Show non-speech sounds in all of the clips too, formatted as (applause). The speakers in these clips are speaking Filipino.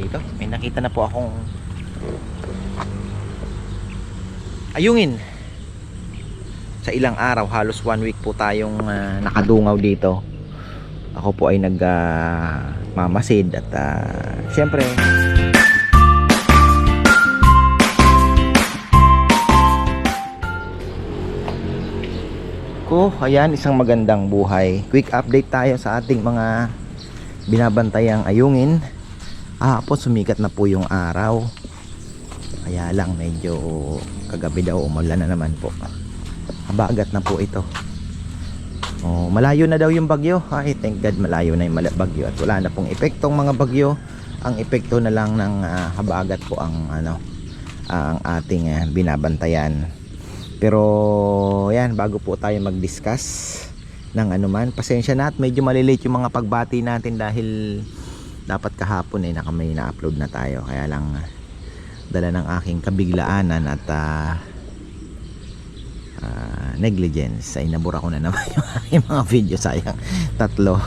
dito. May nakita na po akong ayungin. Sa ilang araw, halos one week po tayong ah, nakadungaw dito. Ako po ay nag ah, mamasid at ah, syempre ko, ayan isang magandang buhay. Quick update tayo sa ating mga binabantayang ayungin. Ah, po sumikat na po yung araw. Kaya lang medyo kagabi daw umulan na naman po. Habagat na po ito. Oh, malayo na daw yung bagyo. Ay, thank God malayo na yung bagyo at wala na pong epektong mga bagyo. Ang epekto na lang ng ah, habagat po ang ano ang ating ah, binabantayan. Pero yan, bago po tayo mag-discuss ng anuman, pasensya na at medyo malilate yung mga pagbati natin dahil dapat kahapon eh naka may na-upload na tayo. Kaya lang dala ng aking kabiglaanan at ah, ah, negligence ay nabura ko na naman (laughs) yung aking mga video sayang tatlo.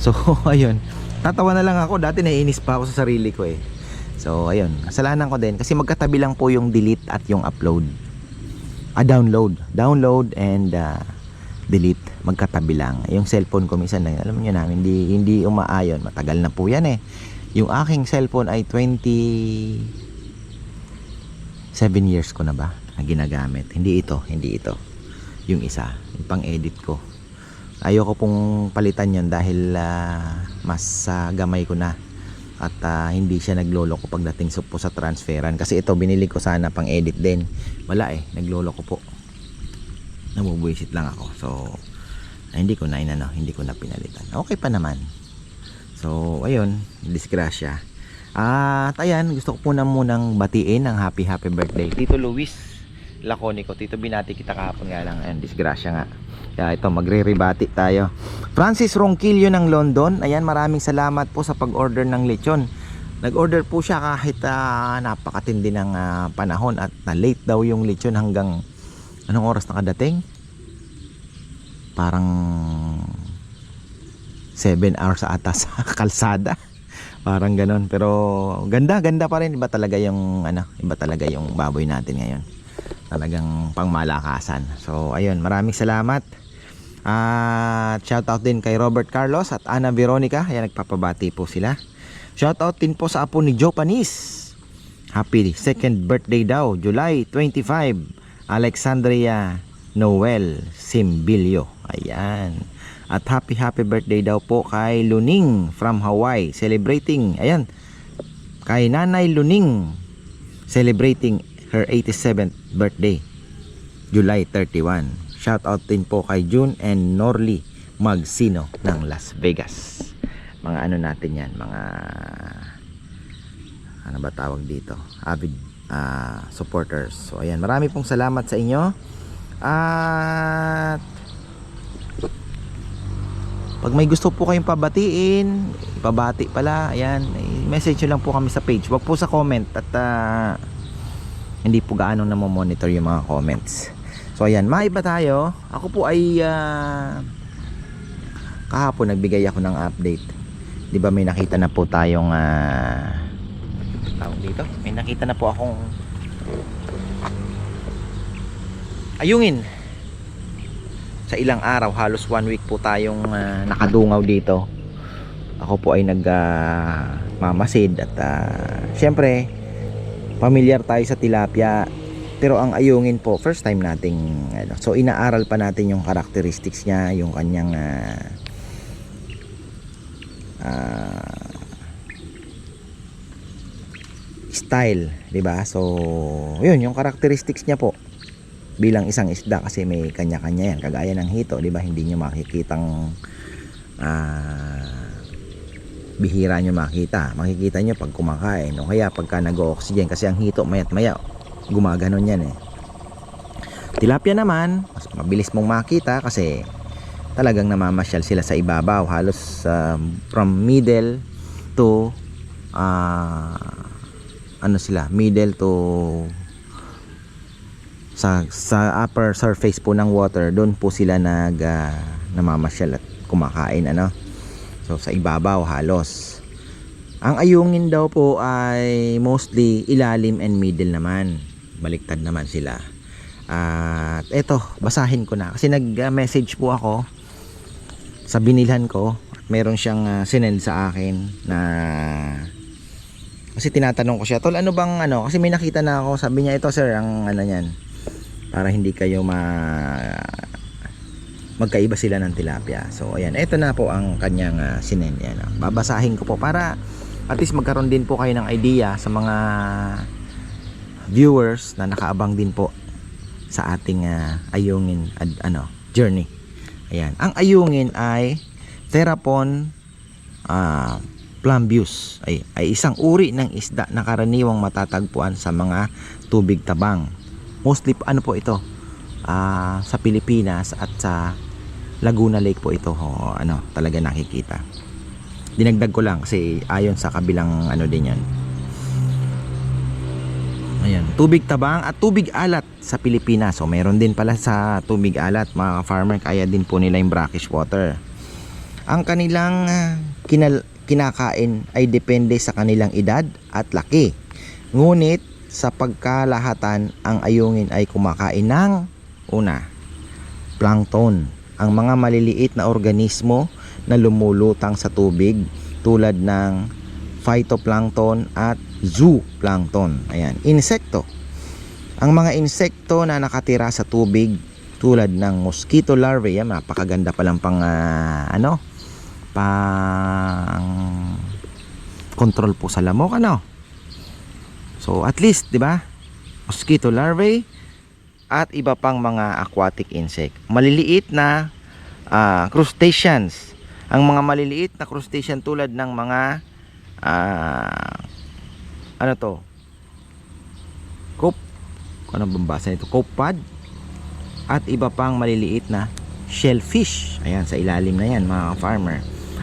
So (laughs) ayun, tatawa na lang ako. Dati naiinis pa ako sa sarili ko eh. So ayun, kasalanan ko din kasi magkatabi lang po yung delete at yung upload ah, download download and ah, delete magkatabi lang. Yung cellphone ko minsan eh, alam niyo na hindi hindi umaayon. Matagal na po yan eh. Yung aking cellphone ay 27 years ko na ba na ginagamit. Hindi ito hindi ito. Yung isa yung pang edit ko. Ayoko pong palitan yon dahil ah, mas ah, gamay ko na. At ah, hindi siya naglolo ko pagdating po sa transferan. Kasi ito binili ko sana pang edit din. Wala eh naglolo ko po nabubuisit lang ako. So ah, hindi ko na inano hindi ko na pinalitan. Okay pa naman. So ayun disgrasya. At ayan gusto ko po na munang batiin ng happy happy birthday. Tito Luis Laconico Tito binati kita kahapon nga lang. Ayun disgrasya nga. Kaya ito magre-rebati tayo. Francis Ronquillo ng London. Ayan maraming salamat po sa pag-order ng lechon. Nag-order po siya kahit ah, napakatindi ng ah, panahon at na late daw yung lechon hanggang anong oras nakadating parang 7 hours ata sa (laughs) kalsada. Parang ganon pero ganda ganda pa rin. Iba talaga yung ano iba talaga yung baboy natin ngayon. Talagang pangmalakasan. So ayun maraming salamat. At shout out din kay Robert Carlos at Ana Veronica. Ayan nagpapabati po sila. Shout out din po sa apo ni Joe Panis. Happy second birthday daw July 25 Alexandria Noel Simbilio. Ayan. At happy happy birthday daw po kay Luning from Hawaii celebrating ayan kay Nanay Luning celebrating her 87th birthday July 31 shout out din po kay June and Norly Magsino ng Las Vegas. Mga ano natin yan mga ano ba tawag dito? Avid ah, supporters. So ayan marami pong salamat sa inyo. At pag may gusto po kayong pabatiin pabati pala ayan message nyo lang po kami sa page. Wag po sa comment at ah, hindi po gaano na monitor yung mga comments. So ayan maiba tayo. Ako po ay ah, kahapon nagbigay ako ng update. Di ba may nakita na po tayong ah, tawag dito. May nakita na po akong ayungin. Sa ilang araw halos one week po tayong ah, nakadungaw dito. Ako po ay nag mamasid at ah, syempre pamilyar tayo sa tilapia. Pero ang ayungin po first time nating ano, so inaaral pa natin yung characteristics niya yung kanyang ah, ah, style, 'di ba? So, 'yun yung characteristics niya po bilang isang isda kasi may kanya-kanya yan kagaya ng hito, 'di ba? Hindi niyo makikitang ah, bihira nyo makita. Makikita nyo pag kumakain o kaya pagka nag-oxygen kasi ang hito mayat maya gumaganon yan eh. Tilapia naman, mas mabilis mong makita kasi talagang namamasyal sila sa ibabaw halos um, from middle to ah, ano sila middle to sa sa upper surface po ng water doon po sila nag ah, namamasyal at kumakain ano so sa ibabaw halos Ang ayungin daw po ay mostly ilalim and middle naman. Baliktad naman sila. At eto, basahin ko na. Kasi nag-message po ako sa binilhan ko. At meron siyang uh, sinend sa akin na kasi tinatanong ko siya, tol ano bang ano? Kasi may nakita na ako, sabi niya ito sir, ang ano niyan. Para hindi kayo ma magkaiba sila ng tilapia. So ayan, ito na po ang kanyang uh, sinend yan. ah. Babasahin ko po para at least magkaroon din po kayo ng idea sa mga viewers na nakaabang din po sa ating ah, ayungin ad, ano, journey. Ayan. Ang ayungin ay Therapon ah, plumbeus ay, ay isang uri ng isda na karaniwang matatagpuan sa mga tubig tabang. Mostly ano po ito? Ah, sa Pilipinas at sa Laguna Lake po ito ho, ano, talaga nakikita. Dinagdag ko lang kasi ayon sa kabilang ano din yan. Ayan, tubig tabang at tubig alat sa Pilipinas. So meron din pala sa tubig alat mga farmer kaya din po nila yung brackish water. Ang kanilang ah, kinal- kinakain ay depende sa kanilang edad at laki. Ngunit sa pagkalahatan ang ayungin ay kumakain ng una, plankton. Ang mga maliliit na organismo na lumulutang sa tubig tulad ng phytoplankton at zooplankton. Ayan, insekto. Ang mga insekto na nakatira sa tubig tulad ng mosquito larvae, yan, napakaganda palang pang ah, ano, pang control po sa lamok ano. So at least, 'di ba? Mosquito larvae at iba pang mga aquatic insect. Maliliit na ah, crustaceans. Ang mga maliliit na crustacean tulad ng mga ah, ano to? Cope ano bang basa nito? Copepad at iba pang maliliit na shellfish. Ayan, sa ilalim na yan mga farmer.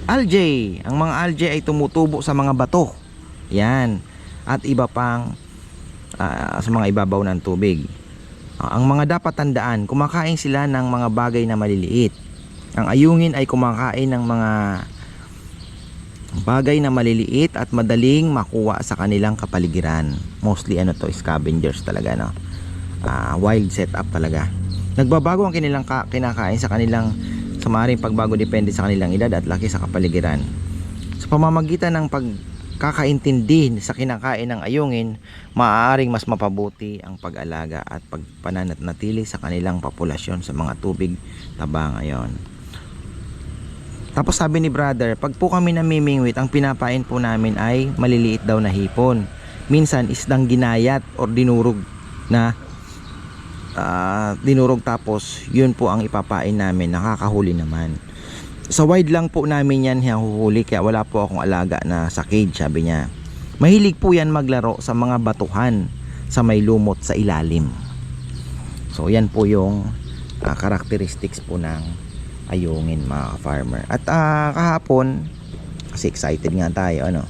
Algae. Ang mga algae ay tumutubo sa mga bato. Yan. At iba pang ah, sa mga ibabaw ng tubig. Ah, ang mga dapat tandaan, kumakain sila ng mga bagay na maliliit. Ang ayungin ay kumakain ng mga bagay na maliliit at madaling makuha sa kanilang kapaligiran. Mostly ano to, scavengers talaga no. Ah, wild setup talaga. Nagbabago ang kanilang ka- kinakain sa kanilang sa maaaring pagbago depende sa kanilang edad at laki sa kapaligiran. Sa pamamagitan ng pagkakaintindi sa kinakain ng ayungin, maaaring mas mapabuti ang pag-alaga at pagpananatili sa kanilang populasyon sa mga tubig tabang ngayon. Tapos sabi ni brother, pag po kami namimingwit, ang pinapain po namin ay maliliit daw na hipon. Minsan isdang ginayat or dinurog na ah, dinurog. Tapos yun po ang ipapain namin. Nakakahuli naman. Sa wide lang po namin yan hinuhuli kaya wala po akong alaga na sa cage sabi niya. Mahilig po yan maglaro sa mga batuhan sa may lumot sa ilalim. So yan po yung ah, characteristics po ng ayungin mga farmer at ah, kahapon kasi excited nga tayo ano?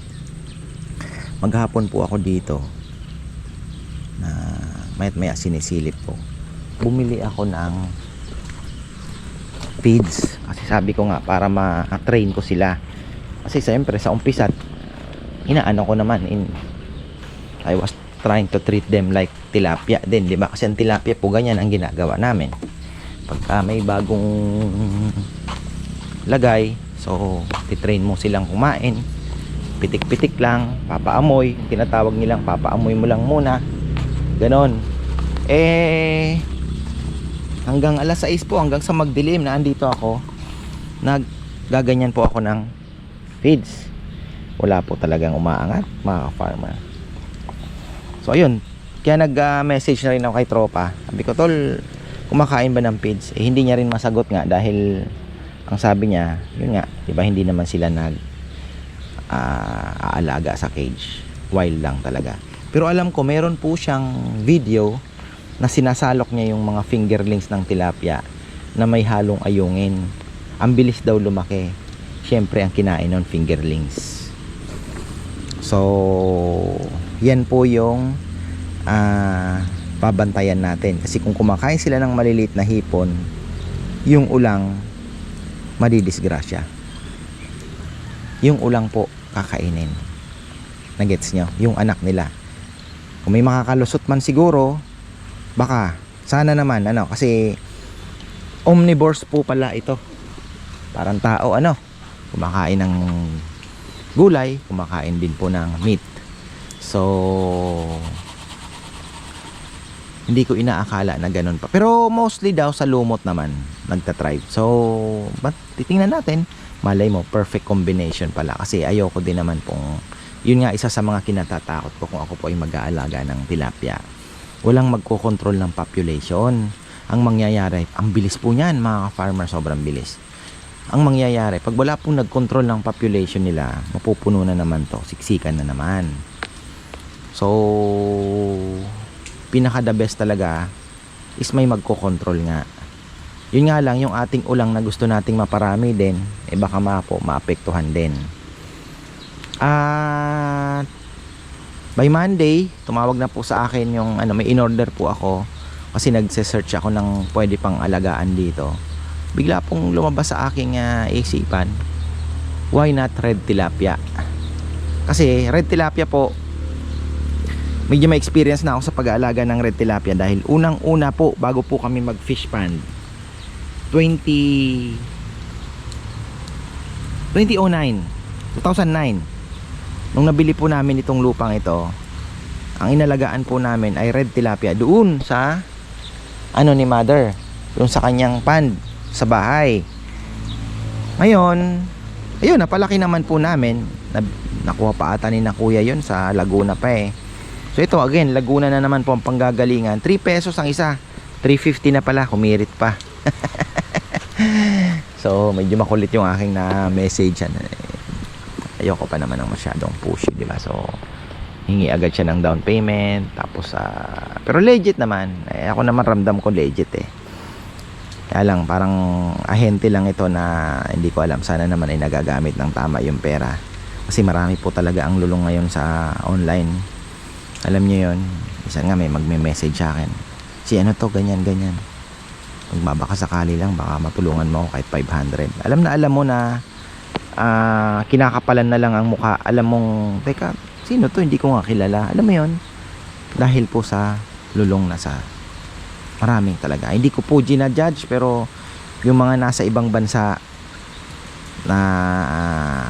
Maghapon po ako dito. Na mayat maya sinisilip ko bumili ako ng feeds. Kasi sabi ko nga para ma-train ko sila. Kasi siyempre sa umpisat inaano ko naman in I was trying to treat them like tilapia din di ba? Kasi ang tilapia po ganyan ang ginagawa namin. Pagka may bagong lagay so titrain mo silang kumain. Pitik-pitik lang papaamoy. Tinatawag nilang papaamoy mo lang muna. Ganon. Eh hanggang alas 6 po hanggang sa magdilim na andito ako naggaganyan po ako ng feeds. Wala po talagang umaangat mga farmer so ayun. Kaya nag ah, message na rin ako kay tropa. Sabi ko tol kumakain ba ng feeds? Eh hindi niya rin masagot nga dahil ang sabi niya yun nga di ba hindi naman sila nag ah, aalaga sa cage. Wild lang talaga. Pero alam ko meron po siyang video na sinasalok niya yung mga fingerlings ng tilapia na may halong ayungin. Ang bilis daw lumaki. Siyempre ang kinain ng fingerlings. So, yan po yung ah, babantayan natin. Kasi kung kumakain sila ng maliliit na hipon, yung ulang madidisgrasya. Yung ulang po kakainin. Nagets nyo? Yung anak nila. Kung may makakalusot man siguro, baka, sana naman, ano, kasi omnivores po pala ito. Parang tao, ano, kumakain ng gulay, kumakain din po ng meat. So, hindi ko inaakala na ganun pa. Pero mostly daw sa lumot naman nagtatribe. So, but titingnan natin. Malay mo, perfect combination pala. Kasi ayoko din naman pong, yun nga isa sa mga kinatatakot ko kung ako po ay mag-aalaga ng tilapia. Walang magkocontrol ng population. Ang mangyayari, ang bilis po niyan mga farmer, sobrang bilis. Ang mangyayari, pag wala pong nag-control ng population nila, mapupuno na naman to, siksikan na naman. So, pinaka the best talaga is may magko-control nga. Yun nga lang, yung ating ulang na gusto nating maparami din, eh baka ma po, maapektuhan din. At by Monday, tumawag na po sa akin yung ano, may in-order po ako kasi nagse-search ako ng pwede pang alagaan dito. Bigla pong lumabas sa aking ah, isipan, why not red tilapia? Kasi red tilapia po, medyo may experience na ako sa pag-aalaga ng red tilapia dahil unang-una po bago po kami mag-fish pond 20 2009 2009 nung nabili po namin itong lupang ito ang inalagaan po namin ay red tilapia doon sa ano ni mother doon sa kanyang pond sa bahay ngayon ayun napalaki naman po namin na, nakuha pa ata ni na kuya yun sa Laguna pa eh So ito again, Laguna na naman po ang panggagalingan. 3 pesos ang isa. 350 na pala, kumirit pa. (laughs) so medyo makulit yung aking na message yan. Eh, Ayoko pa naman ng masyadong pushy, di ba? So hingi agad siya ng down payment tapos ah, pero legit naman. Eh, ako naman ramdam ko legit eh. Kaya lang parang ahente lang ito na hindi ko alam sana naman ay nagagamit ng tama yung pera. Kasi marami po talaga ang lulong ngayon sa online alam niyo yon isa nga may magme-message sa akin si ano to ganyan ganyan magbabaka sakali lang baka matulungan mo ako kahit 500 alam na alam mo na ah, kinakapalan na lang ang mukha alam mong teka sino to hindi ko nga kilala alam mo yon dahil po sa lulong na sa maraming talaga hindi ko po ginajudge pero yung mga nasa ibang bansa na ah,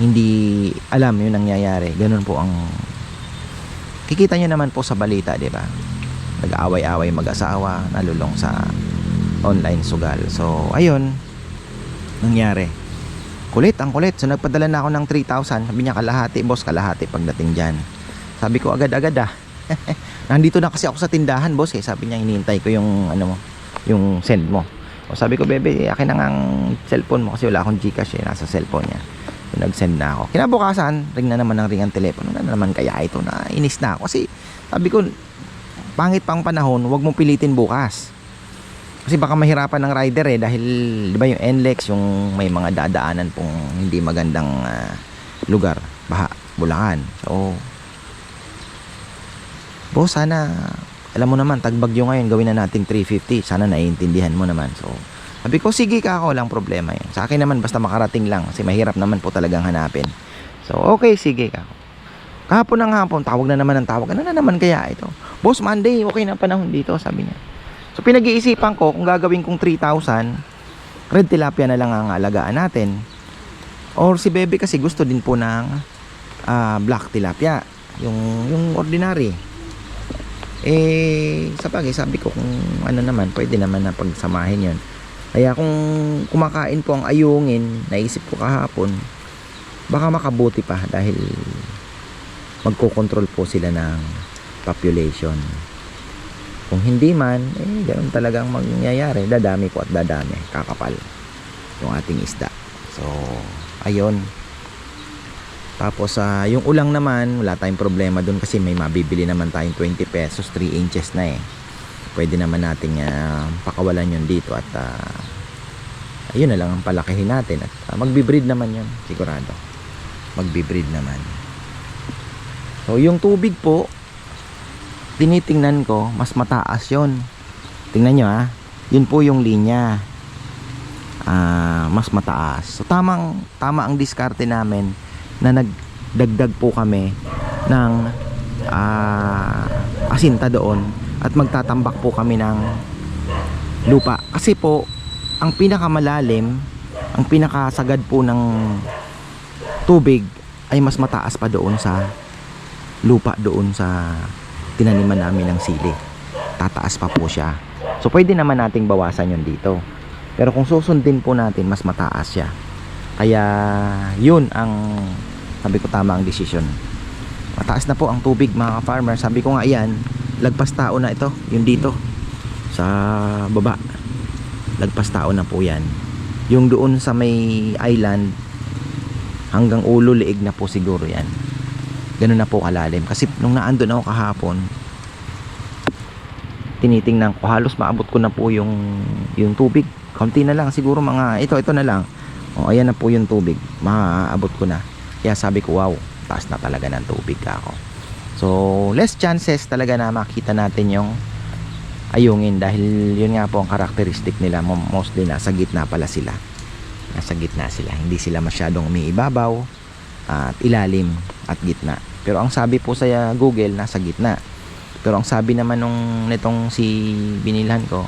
hindi alam yung nangyayari ganun po ang kikita nyo naman po sa balita, di ba? Nag-aaway-away mag-asawa, nalulong sa online sugal. So, ayun, nangyari. Kulit, ang kulit. So, nagpadala na ako ng 3,000. Sabi niya, kalahati, boss, kalahati pagdating dyan. Sabi ko, agad-agad ah. (laughs) Nandito na kasi ako sa tindahan, boss. Eh. Sabi niya, hinihintay ko yung, ano mo, yung send mo. O sabi ko, bebe, akin na ang cellphone mo kasi wala akong Gcash eh. Nasa cellphone niya. So, nag-send na ako. Kinabukasan, ring na naman ng ring ang telepono. Ano na naman kaya ito na inis na ako. Kasi sabi ko, pangit pang panahon, wag mong pilitin bukas. Kasi baka mahirapan ng rider eh dahil 'di ba yung NLEX yung may mga dadaanan pong hindi magandang ah, lugar, baha, Bulacan. So Boss, sana alam mo naman tagbagyo ngayon gawin na nating 350. Sana naiintindihan mo naman. So sabi ko, sige ka ako, lang problema yun. Sa akin naman, basta makarating lang. Kasi mahirap naman po talagang hanapin. So, okay, sige ka. Kahapon ng hapon, tawag na naman ng tawag. Ano na naman kaya ito? Boss, Monday, okay na panahon dito, sabi niya. So, pinag-iisipan ko, kung gagawin kong 3,000, red tilapia na lang ang alagaan natin. Or si Bebe kasi gusto din po ng ah, black tilapia. Yung, yung ordinary. Eh, sa bagay, sabi ko kung ano naman, pwede naman na pagsamahin yon kaya kung kumakain po ang ayungin, naisip ko kahapon, baka makabuti pa dahil magkocontrol po sila ng population. Kung hindi man, eh, ganun talagang mangyayari. Dadami po at dadami. Kakapal yung ating isda. So, ayun. Tapos, ah, yung ulang naman, wala tayong problema dun kasi may mabibili naman tayong 20 pesos, 3 inches na eh pwede naman nating uh, pakawalan yun dito at uh, ayun na lang ang palakihin natin at uh, magbi-breed naman yun sigurado magbi-breed naman so yung tubig po tinitingnan ko mas mataas yon tingnan nyo ha yun po yung linya. Uh, mas mataas. So tamang tama ang diskarte namin na nag dagdag po kami ng ah, asinta doon at magtatambak po kami ng lupa. Kasi po ang pinakamalalim ang pinakasagad po ng tubig ay mas mataas pa doon sa lupa doon sa tinaniman namin ng sili. Tataas pa po siya. So pwede naman nating bawasan yun dito. Pero kung susundin po natin mas mataas siya. Kaya yun ang sabi ko tama ang desisyon. Mataas na po ang tubig mga farmer sabi ko nga yan lagpas tao na ito yung dito. Sa baba lagpas tao na po yan. Yung doon sa may island hanggang ulo liig na po siguro yan ganun na po kalalim. Kasi nung naandun ako kahapon tinitingnan ko halos maabot ko na po yung yung tubig. Kaunti na lang siguro mga ito ito na lang. O ayan na po yung tubig. Maaabot ko na. Kaya sabi ko wow taas na talaga ng tubig ako. So less chances talaga na makita natin yung ayungin dahil yun nga po ang karakteristik nila. Mo- mostly nasa gitna pala sila. Nasa gitna sila. Hindi sila masyadong umiibabaw at ilalim at gitna pero ang sabi po sa Google nasa gitna. Pero ang sabi naman nung nitong si binilhan ko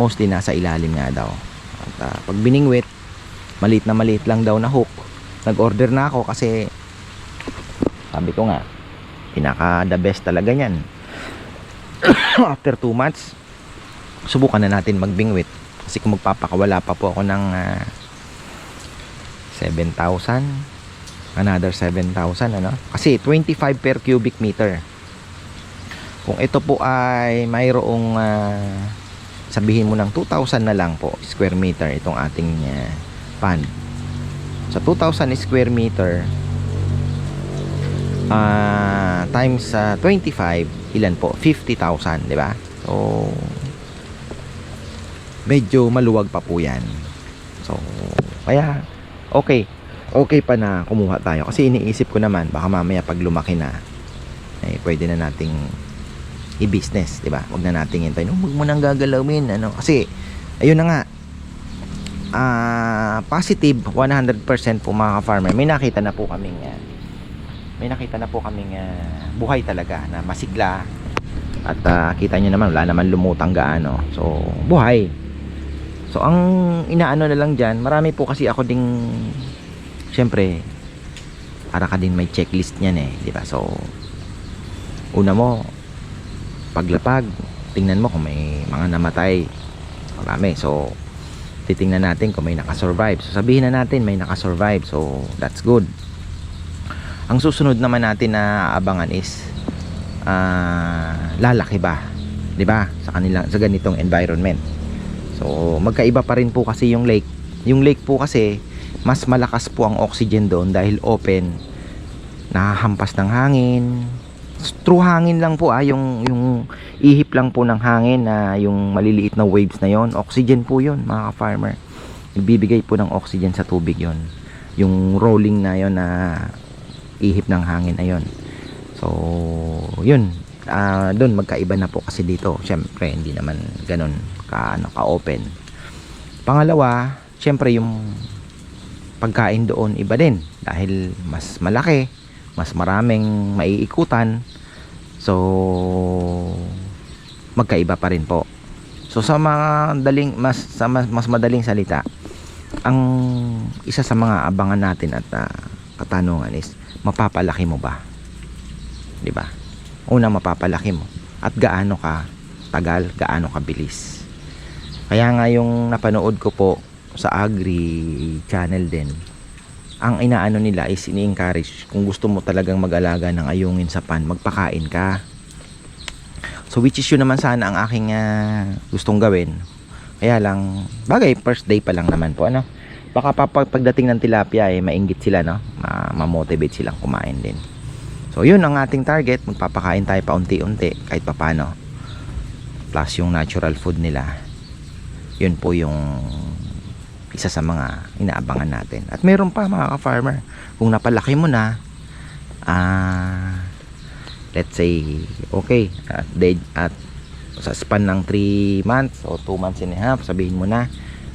mostly nasa ilalim nga daw. At ah, pag biningwit maliit na maliit lang daw na hook. Nag order na ako kasi sabi ko nga pinaka the best talaga yan (coughs) after 2 months subukan na natin magbingwit. Kasi kung magpapakawala pa po ako ng ah, 7,000 another 7,000 ano? Kasi 25 per cubic meter. Kung ito po ay mayroong ah, sabihin mo ng 2,000 na lang po square meter itong ating ah, pond. Sa 2,000 square meter ah, times sa 25 ilan po? 50,000 di ba? So medyo maluwag pa po yan. So kaya okay okay pa na kumuha tayo kasi iniisip ko naman baka mamaya pag lumaki na eh pwede na nating i-business, 'di ba? Wag na nating hintayin, "Oh, wag mo nang gagalawin." Ano? Kasi ayun na nga. Ah, positive 100% po mga farmer. May nakita na po kaming ah, may nakita na po kaming ah, buhay talaga na masigla at ah, kita nyo naman wala naman lumutang gaano. So, buhay. So, ang inaano na lang dyan, marami po kasi ako ding syempre para ka din may checklist niyan eh, 'di ba? So, una mo paglapag tingnan mo kung may mga namatay. Marami. So titingnan natin kung may nakasurvive. So sabihin na natin may nakasurvive. So that's good. Ang susunod naman natin na abangan is ah, lalaki ba? 'di ba? Sa kanila sa ganitong environment. So magkaiba pa rin po kasi yung lake. Yung lake po kasi mas malakas po ang oxygen doon dahil open. Nahahampas ng hangin. True hangin lang po ah yung yung ihip lang po ng hangin na yung maliliit na waves na yon. Oxygen po yon mga farmer nagbibigay po ng oxygen sa tubig yon yung rolling na yon na ihip ng hangin na yon so yun. Ah doon magkaiba na po kasi dito. Syempre hindi naman ganun ka ano ka open pangalawa syempre yung pagkain doon iba din. Dahil mas malaki mas maraming maiikutan. So magkaiba pa rin po. So sa mga daling mas sa mas, mas madaling salita ang isa sa mga abangan natin at ah, katanungan is mapapalaki mo ba? 'di ba? Una mapapalaki mo. At gaano ka tagal gaano ka bilis kaya nga yung napanood ko po sa agri channel din ang inaano nila is ini-encourage kung gusto mo talagang mag-alaga ng ayungin sa pan magpakain ka. So which is yun naman sana ang aking ah, gustong gawin. Kaya lang bagay first day pa lang naman po ano? Baka pa pag- pagdating ng tilapia eh mainggit sila no? Ma- ma-motivate silang kumain din. So yun ang ating target. Magpapakain tayo paunti-unti kahit papano. Plus yung natural food nila. Yun po yung isa sa mga inaabangan natin. At meron pa mga ka-farmer, kung napalaki mo na, ah, let's say, okay, at, they, at sa span ng 3 months o 2 months and a half, sabihin mo na,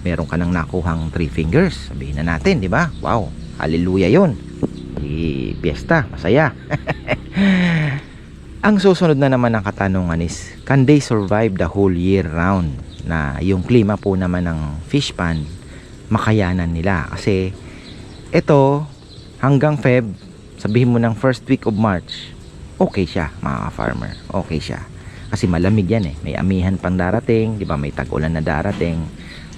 meron ka nang nakuhang 3 fingers. Sabihin na natin, di ba? Wow, hallelujah yun. di piyesta, masaya. (laughs) Ang susunod na naman ng katanungan is, can they survive the whole year round? Na yung klima po naman ng fish pond, makayanan nila. Kasi, ito, hanggang Feb, sabihin mo ng first week of March, okay siya, mga farmer. Okay siya. Kasi malamig yan eh. May amihan pang darating, di ba? May tag-ulan na darating.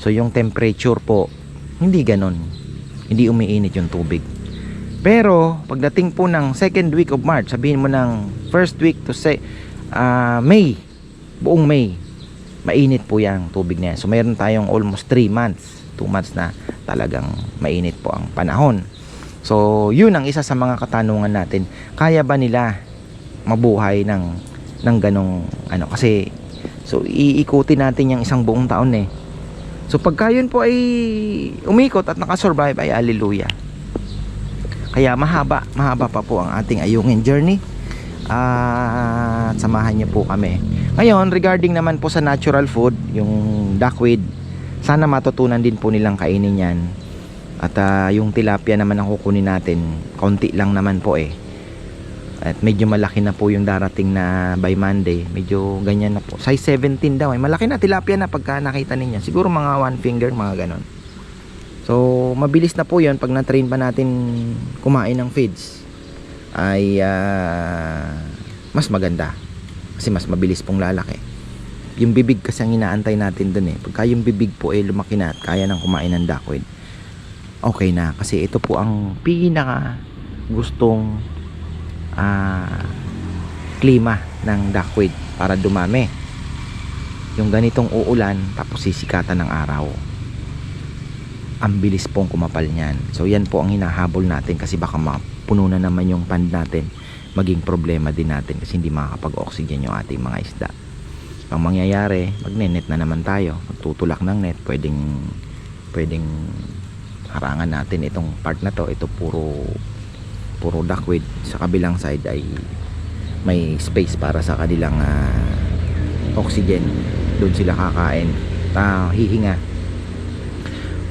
So, yung temperature po, hindi ganon. Hindi umiinit yung tubig. Pero pagdating po ng second week of March, sabihin mo ng first week to say ah, May, buong May, mainit po yung tubig na yan. So mayroon tayong almost 3 months, 2 months na talagang mainit po ang panahon. So yun ang isa sa mga katanungan natin. Kaya ba nila mabuhay ng ng ganong ano kasi so iikuti natin yung isang buong taon eh. So pagka yun po ay umikot at nakasurvive ay hallelujah. Kaya mahaba, mahaba pa po ang ating ayungin journey. Ah, at samahan niyo po kami. Ngayon, regarding naman po sa natural food, yung duckweed, sana matutunan din po nilang kainin yan. At ah, yung tilapia naman ang kukunin natin, konti lang naman po eh. At medyo malaki na po yung darating na by Monday. Medyo ganyan na po. Size 17 daw. Eh. Malaki na tilapia na pagka nakita ninyo. Siguro mga one finger, mga ganon. So, mabilis na po 'yon pag na-train pa natin kumain ng feeds. Ay ah, mas maganda. Kasi mas mabilis pong lalaki. Yung bibig kasi ang inaantay natin dun eh. Pagka yung bibig po ay lumaki na at kaya nang kumain ng duckweed. Okay na. Kasi ito po ang pinaka gustong ah, klima ng duckweed para dumami. Yung ganitong uulan tapos sisikatan ng araw ang bilis pong kumapal niyan. So yan po ang hinahabol natin kasi baka mapuno na naman yung pond natin. Maging problema din natin kasi hindi makakapag-oxygen yung ating mga isda. Ang mangyayari, magnenet na naman tayo. Magtutulak ng net, pwedeng pwedeng harangan natin itong part na to. Ito puro puro duckweed. Sa kabilang side ay may space para sa kanilang ah, oxygen. Doon sila kakain. Ah, hihinga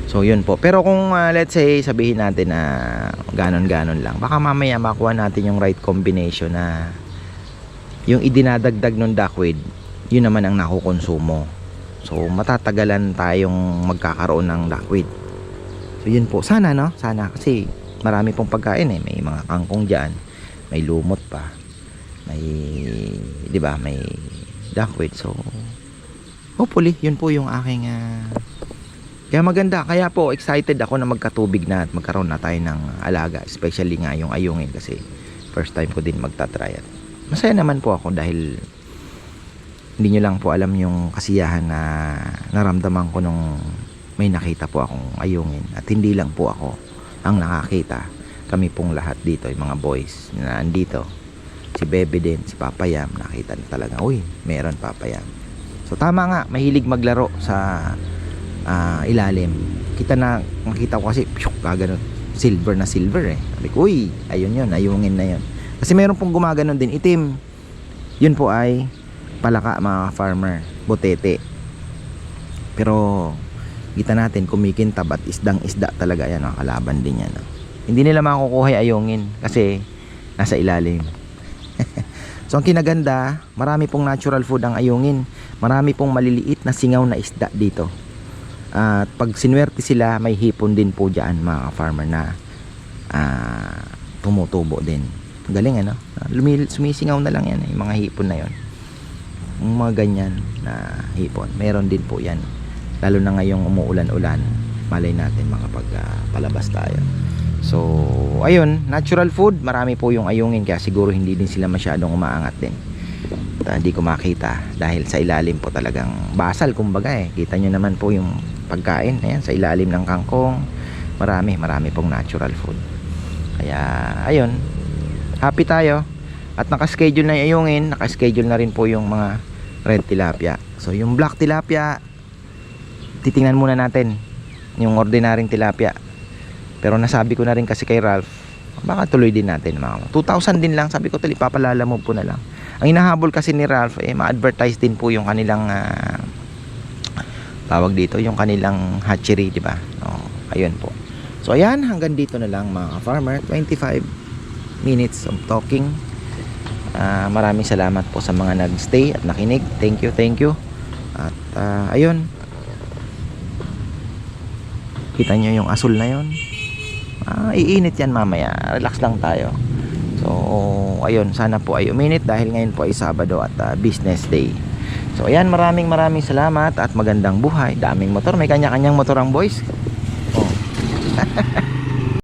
So yun po. Pero kung uh, let's say sabihin natin na ganon-ganon lang, baka mamaya makuha natin yung right combination na yung idinadagdag ng duckweed, yun naman ang nakukonsumo. So matatagalan tayong magkakaroon ng duckweed. So yun po. Sana no? Sana kasi marami pong pagkain eh. May mga kangkong diyan, may lumot pa. May 'di ba? May duckweed. So hopefully yun po yung aking uh, kaya maganda, kaya po excited ako na magkatubig na at magkaroon na tayo ng alaga, especially nga yung ayungin kasi first time ko din magta-try at masaya naman po ako dahil hindi nyo lang po alam yung kasiyahan na naramdaman ko nung may nakita po akong ayungin. At hindi lang po ako ang nakakita. Kami pong lahat dito yung mga boys na andito si Bebe din, si Papayam nakita na talaga, uy, meron Papayam so tama nga, mahilig maglaro sa ah, ilalim. Kita na makita ko kasi pyuk, gaganon. Silver na silver eh. Sabi ko uy ayun yun ayungin na yun. Kasi meron pong gumaganon din. Itim. Yun po ay palaka mga farmer botete pero kita natin kumikintab at isdang isda talaga yan oh, kalaban din yan oh. hindi nila makukuha yung ayungin kasi nasa ilalim (laughs) so ang kinaganda marami pong natural food ang ayungin marami pong maliliit na singaw na isda dito at pag sinwerte sila, may hipon din po dyan mga farmer na ah, tumutubo din. Galing ano? Lumil, sumisingaw na lang yan, eh, yung mga hipon na yon. Mga ganyan na hipon, meron din po yan. Lalo na ngayong umuulan-ulan, malay natin makapag ah, palabas tayo. So, ayun, natural food, marami po yung ayungin kaya siguro hindi din sila masyadong umaangat din. At, hindi ko makita dahil sa ilalim po talagang basal kumbaga eh. Kita nyo naman po yung pagkain ayan sa ilalim ng kangkong marami marami pong natural food kaya ayun happy tayo at nakaschedule na yung ayungin nakaschedule na rin po yung mga red tilapia. So yung black tilapia titingnan muna natin yung ordinaryong tilapia. Pero nasabi ko na rin kasi kay Ralph baka tuloy din natin mga 2,000 din lang. Sabi ko tali papalala mo po na lang. Ang inahabol kasi ni Ralph eh ma-advertise din po yung kanilang uh, dito yung kanilang hatchery di ba? Oh, ayun po. So ayan, hanggang dito na lang mga farmer 25 minutes of talking. Ah, maraming salamat po sa mga nagstay at nakinig. Thank you, thank you. At ah, ayun. Kita nyo yung asul na yon. Ah, iinit yan mamaya. Relax lang tayo. So, ayun, sana po ay uminit dahil ngayon po ay Sabado at ah, business day. So, ayan, maraming maraming salamat at magandang buhay. Daming motor. May kanya-kanyang motor ang boys. Oh. (laughs)